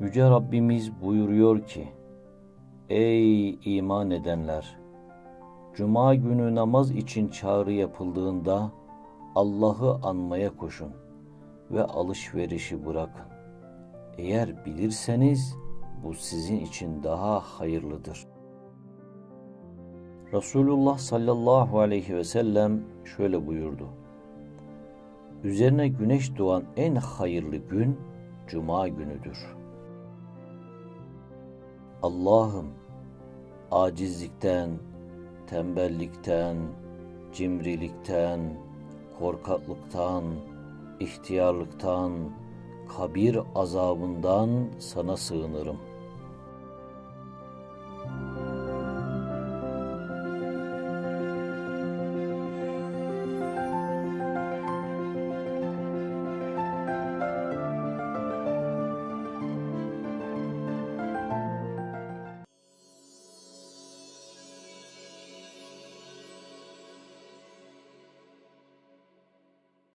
Yüce Rabbimiz buyuruyor ki, Ey iman edenler! Cuma günü namaz için çağrı yapıldığında Allah'ı anmaya koşun ve alışverişi bırakın. Eğer bilirseniz bu sizin için daha hayırlıdır. Resulullah sallallahu aleyhi ve sellem şöyle buyurdu. Üzerine güneş doğan en hayırlı gün cuma günüdür. Allah'ım acizlikten, tembellikten, cimrilikten, korkaklıktan, ihtiyarlıktan, kabir azabından sana sığınırım.